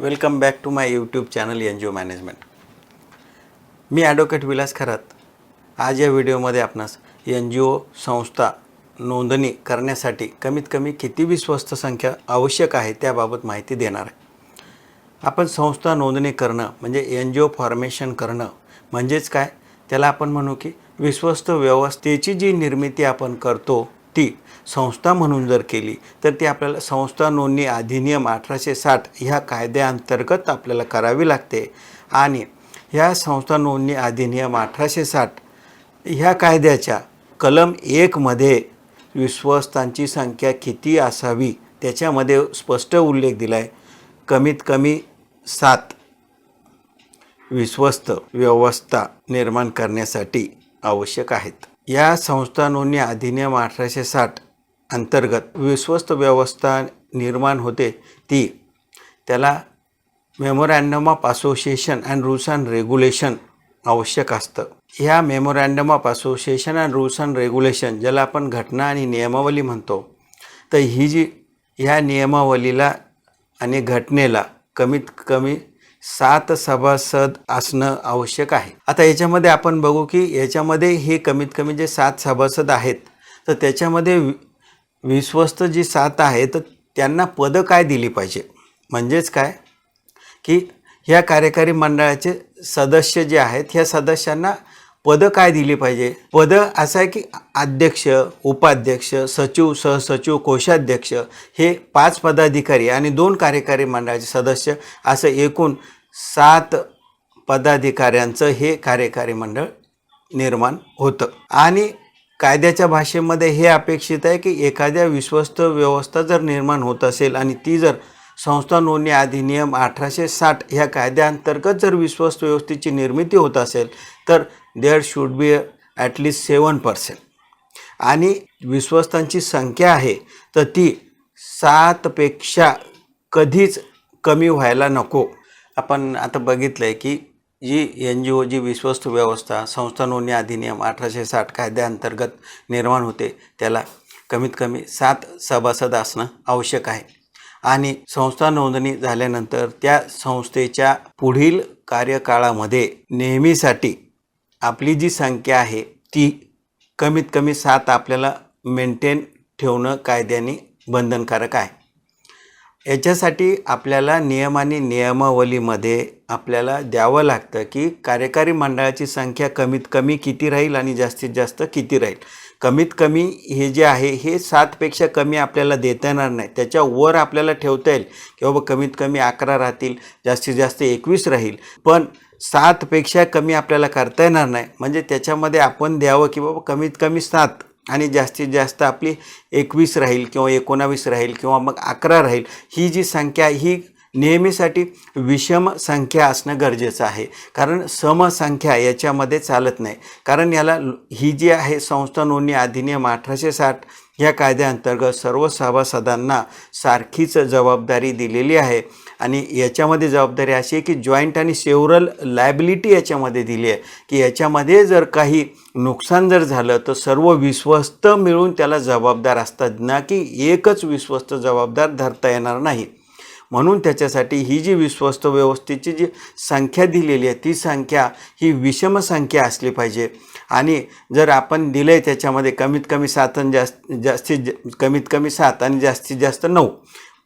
Welcome back to my YouTube channel N G O management me advocate Vilas Kharat. आज या व्हिडिओमध्ये आपणास एन जी ओ संस्था नोंदणी करण्यासाठी कमीत कमी किती विश्वस्त संख्या आवश्यक आहे त्याबाबत माहिती देणार आहे. आपण संस्था नोंदणी करणं म्हणजे एन जी ओ फॉर्मेशन करणं म्हणजेच काय? त्याला आपण म्हणू की विश्वस्त व्यवस्थेची जी निर्मिती आपण करतो ती संस्था म्हणून जर केली तर ती आपल्याला संस्था नोंदणी अधिनियम अठराशे साठ ह्या कायद्याअंतर्गत आपल्याला करावी लागते. आणि ह्या संस्था नोंदणी अधिनियम अठराशे साठ ह्या कायद्याच्या कलम एकमध्ये विश्वस्तांची संख्या किती असावी त्याच्यामध्ये स्पष्ट उल्लेख दिला आहे कमीत कमी सात विश्वस्त व्यवस्था निर्माण करण्यासाठी आवश्यक आहेत. या संस्था नोंदणी अधिनियम अठराशे साठ अंतर्गत विश्वस्त व्यवस्था निर्माण होते. ती त्याला memorandum of association and rules and regulation आवश्यक असतं. ह्या memorandum of association and rules and regulation ज्याला आपण घटना आणि नियमावली म्हणतो तर ही जी ह्या नियमावलीला आणि घटनेला कमीत कमी सात सभासद असणं आवश्यक आहे. आता याच्यामध्ये आपण बघू की याच्यामध्ये हे कमीत कमी जे सात सभासद आहेत तर त्याच्यामध्ये वि विश्वस्त जी सात आहेत तर त्यांना पदं काय दिली पाहिजे? म्हणजेच काय? की ह्या कार्यकारी मंडळाचे सदस्य जे आहेत ह्या सदस्यांना पदं काय दिली पाहिजे? पदं असं आहे की अध्यक्ष उपाध्यक्ष सचिव सहसचिव कोषाध्यक्ष हे पाच पदाधिकारी आणि दोन कार्यकारी मंडळाचे सदस्य असं एकूण सात पदाधिकाऱ्यांचं हे कार्यकारी मंडळ निर्माण होतं. आणि कायद्याच्या भाषेमध्ये हे अपेक्षित आहे की एखाद्या विश्वस्त व्यवस्था जर निर्माण होत असेल आणि ती जर संस्था नोंदणी अधिनियम अठराशे साठ ह्या कायद्याअंतर्गत जर विश्वस्त व्यवस्थेची निर्मिती होत असेल तर there should be at least seven percent आणि विश्वस्तांची संख्या आहे तर ती सातपेक्षा कधीच कमी व्हायला नको. आपण आता बघितलं आहे की जी एन जी ओ जी विश्वस्त व्यवस्था संस्था नोंदणी अधिनियम अठराशे साठ कायद्याअंतर्गत निर्माण होते त्याला कमीत कमी सात सभासद असणं आवश्यक आहे. आणि संस्था नोंदणी झाल्यानंतर त्या संस्थेच्या पुढील कार्यकाळामध्ये नेहमीसाठी आपली जी संख्या आहे ती कमीत कमी सात आपल्याला मेंटेन ठेवणं कायद्याने बंधनकारक आहे. याच्यासाठी आपल्याला नियम आणि नियमावलीमध्ये आपल्याला द्यावं लागतं की कार्यकारी मंडळाची संख्या कमीत कमी किती राहील आणि जास्तीत जास्त किती राहील. कमीत कमी हे जे आहे हे सातपेक्षा कमी आपल्याला देता येणार नाही. त्याच्या वर आपल्याला ठेवता येईल की बाबा कमीत कमी अकरा राहतील जास्तीत जास्त एकवीस राहील. पण सातपेक्षा कमी आपल्याला करता येणार नाही. म्हणजे त्याच्यामध्ये आपण द्यावं की बाबा कमीत कमी सात. आणि जास्तीत जास्त आपली एकवीस राहील किंवा एकोणावीस राहील किंवा मग अकरा राहील ही जी संख्या ही नेहमीसाठी विषम संख्या असणं गरजेचं आहे. कारण समसंख्या याच्यामध्ये चालत नाही. कारण याला ही जी आहे संस्था नोंदणी अधिनियम अठराशे साठ या कायद्याअंतर्गत सर्व सभासदांना सारखीच जबाबदारी दिलेली आहे. आणि याच्यामध्ये जबाबदारी अशी आहे की जॉईंट आणि सेवरल लायबिलिटी याच्यामध्ये दिली आहे. की याच्यामध्ये जर काही नुकसान जर झालं तर सर्व विश्वस्त मिळून त्याला जबाबदार असतात. ना की एकच विश्वस्त जबाबदार धरता येणार नाही. म्हणून त्याच्यासाठी ही जी विश्वस्त व्यवस्थेची जी संख्या दिलेली आहे ती संख्या ही विषम संख्या असली पाहिजे. आणि जर आपण दिलं आहे त्याच्यामध्ये कमीत कमी सात आणि जास्त जास्तीत जा- कमीत कमी सात आणि जास्तीत जास्त नऊ.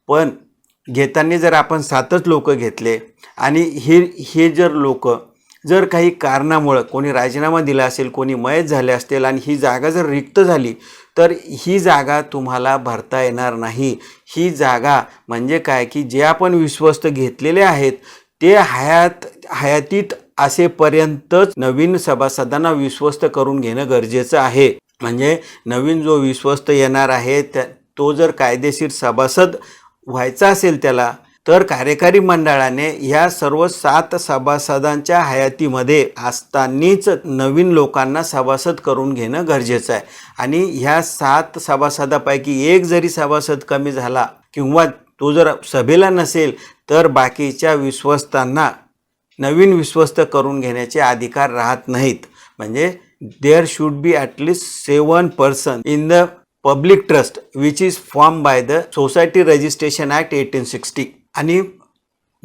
पण घेताना जर आपण सातच लोक घेतले आणि हे हे जर लोक जर काही कारणामुळं कोणी राजीनामा दिला असेल कोणी मयत झाले असतील आणि ही जागा जर रिक्त झाली तर ही जागा तुम्हाला भरता येणार नाही. ही जागा म्हणजे काय? की जे आपण विश्वस्त घेतलेले आहेत ते हयात हयातीत असेपर्यंतच नवीन सभासदांना विश्वस्त करून घेणं गरजेचं आहे. म्हणजे नवीन जो विश्वस्त येणार आहे त्या तो जर कायदेशीर सभासद व्हायचा असेल त्याला तर कार्यकारी मंडळाने ह्या सर्व सात सभासदांच्या हयातीमध्ये असतानीच नवीन लोकांना सभासद करून घेणं गरजेचं आहे. आणि ह्या सात सभासदापैकी एक जरी सभासद कमी झाला किंवा तो जर सभेला नसेल तर बाकीच्या विश्वस्तांना नवीन विश्वस्त करून घेण्याचे अधिकार राहत नाहीत. म्हणजे there should be at least seven person in the public trust which is form by the society registration act eighteen sixty आणि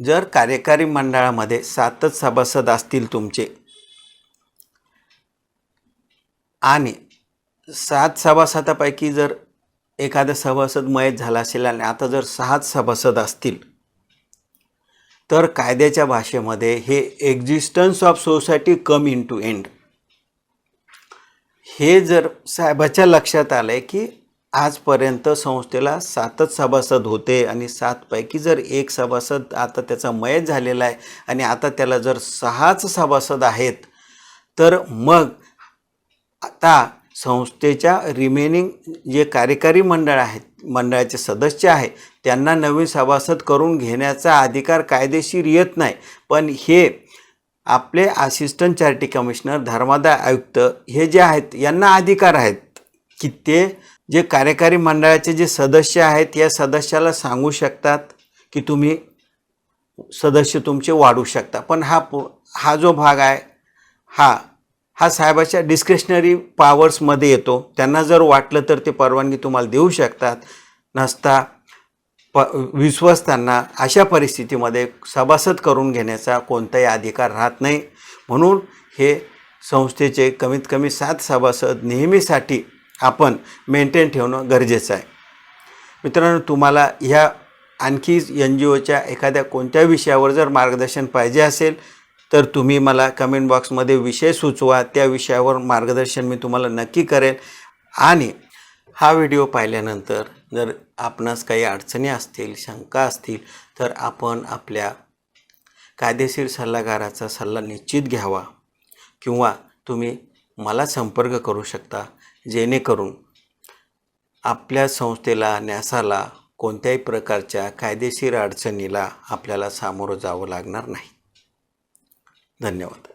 जर कार्यकारी मंडळामध्ये सातच सभासद असतील तुमचे आणि सात सभासदापैकी जर एखादा सभासद मयत झाला असेल आणि आता जर सहाच सभासद असतील तर कायद्याच्या भाषेमध्ये हे existence of society come into end हे जर साहेबाच्या लक्षात आलं आहे की आजपर्यंत संस्थेला सातच सभासद होते आणि सातपैकी जर एक सभासद आता त्याचा मयत झालेला आहे आणि आता त्याला जर सहाच सभासद आहेत तर मग आता संस्थेच्या रिमेनिंग जे कार्यकारी मंडळ आहेत मंडळाचे सदस्य आहे त्यांना नवीन सभासद करून घेण्याचा अधिकार कायदेशीर येत नाही. पण हे आपले असिस्टंट चॅरिटी कमिशनर धर्मादाय आयुक्त हे जे आहेत यांना अधिकार आहेत की ते जे कार्यकारी मंडळाचे जे सदस्य आहेत या सदस्याला सांगू शकतात की तुम्ही सदस्य तुमचे वाढू शकता. पण हा हा जो भाग आहे हा हा साहेबाच्या डिस्क्रिशनरी पॉवर्समध्ये येतो. त्यांना जर वाटलं तर ते परवानगी तुम्हाला देऊ शकतात. नसता प विश्वस्तांना अशा परिस्थितीमध्ये सभासद करून घेण्याचा कोणताही अधिकार राहत नाही. म्हणून हे संस्थेचे कमीत कमी सात सभासद नेहमीसाठी आपण मेंटेन ठेवणं गरजेचं आहे. मित्रांनो तुम्हाला ह्या आणखी एन जी ओच्या एखाद्या कोणत्या विषयावर जर मार्गदर्शन पाहिजे असेल तर तुम्ही मला कमेंट बॉक्समध्ये विषय सुचवा. त्या विषयावर मार्गदर्शन मी तुम्हाला नक्की करेल. आणि हा व्हिडिओ पाहिल्यानंतर जर आपणास काही अडचणी असतील शंका असतील तर आपण आपल्या कायदेशीर सल्लागाराचा सल्ला निश्चित घ्यावा. किंवा तुम्ही मला संपर्क करू शकता. जेणेकरून आपल्या संस्थेला न्यासाला कोणत्याही प्रकारच्या कायदेशीर अडचणीला आपल्याला सामोरं जावं लागणार नाही. धन्यवाद.